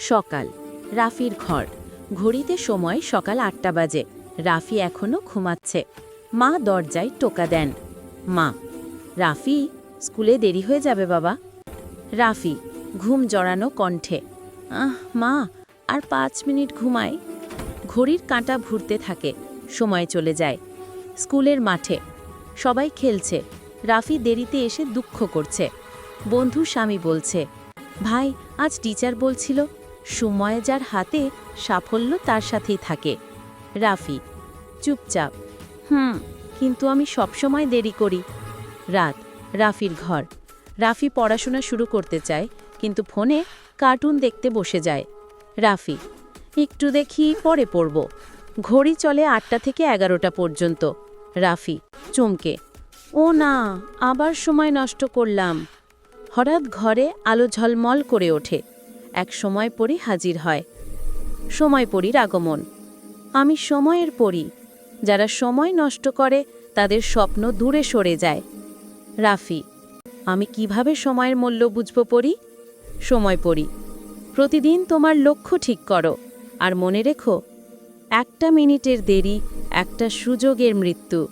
সকাল। রাফির ঘর। ঘড়িতে সময় সকাল আটটা বাজে। রাফি এখনও ঘুমাচ্ছে। মা দরজায় টোকা দেন। মা, রাফি, স্কুলে দেরি হয়ে যাবে বাবা। রাফি, ঘুম জড়ানো কণ্ঠে, আহ, মা, আর পাঁচ মিনিট ঘুমাই। ঘড়ির কাঁটা ঘুরতে থাকে, সময় চলে যায়। স্কুলের মাঠে, সবাই খেলছে। রাফি দেরিতে এসে দুঃখ করছে। বন্ধু স্বামী বলছে, ভাই, আজ টিচার বলছিল সময় যার হাতে সাফল্য তার সাথেই থাকে। রাফি, চুপচাপ। হুম, কিন্তু আমি সবসময় দেরি করি। রাত, রাফির ঘর। রাফি পড়াশোনা শুরু করতে চায়, কিন্তু ফোনে কার্টুন দেখতে বসে যায়। রাফি, একটু দেখি পরে পড়ব। ঘড়ি চলে আটটা থেকে এগারোটা পর্যন্ত। রাফি, চমকে, ও না, আবার সময় নষ্ট করলাম। হঠাৎ ঘরে আলো ঝলমল করে ওঠে। এক সময় পরই হাজির হয়। সময় পরীর আগমন। আমি সময়ের পড়ি যারা সময় নষ্ট করে, তাদের স্বপ্ন দূরে সরে যায়। রাফি, আমি কীভাবে সময়ের মূল্য বুঝব পড়ি সময় পড়ি প্রতিদিন তোমার লক্ষ্য ঠিক করো আর মনে রেখো, একটা মিনিটের দেরি, একটা সুযোগের মৃত্যু।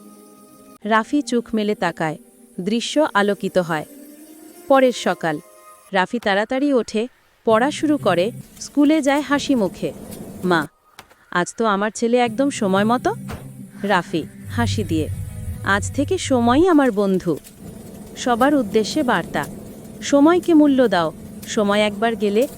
রাফি চোখ মেলে তাকায়, দৃশ্য আলোকিত হয়। পরের সকাল, রাফি তাড়াতাড়ি ওঠে পড়া শুরু করে, স্কুলে যায় হাসি মুখে। মা, আজ তো আমার ছেলে একদম সময় মতো? রাফি, হাসি দিয়ে। আজ থেকে সময়ই আমার বন্ধু। সবার উদ্দেশ্যে বার্তা। সময়কে মূল্য দাও। সময় একবার গেলে